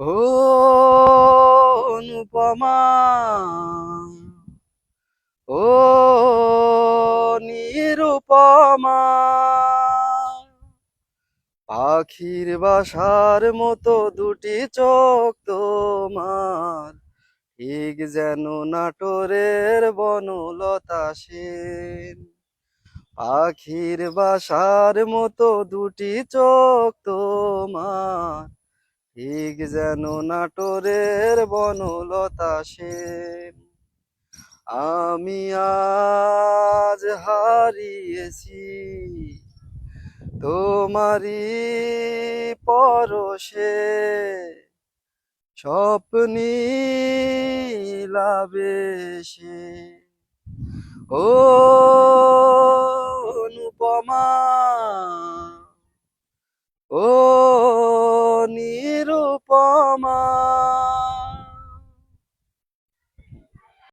ও অনুপমা, ও নিরুপমা, পাখির বাসার মতো দুটি চোখ তোমার, ঠিক যেন নাটোরের বনলতা সেন। পাখির বাসার মতো দুটি চোখ তোমার ঠিক যেন নাটোরের বনলতা সেন। আমি আজ হারিয়েছি তোমারি পরশে। স্বপ্নীলাবেশে ও অনুপমা ও নিরুপমা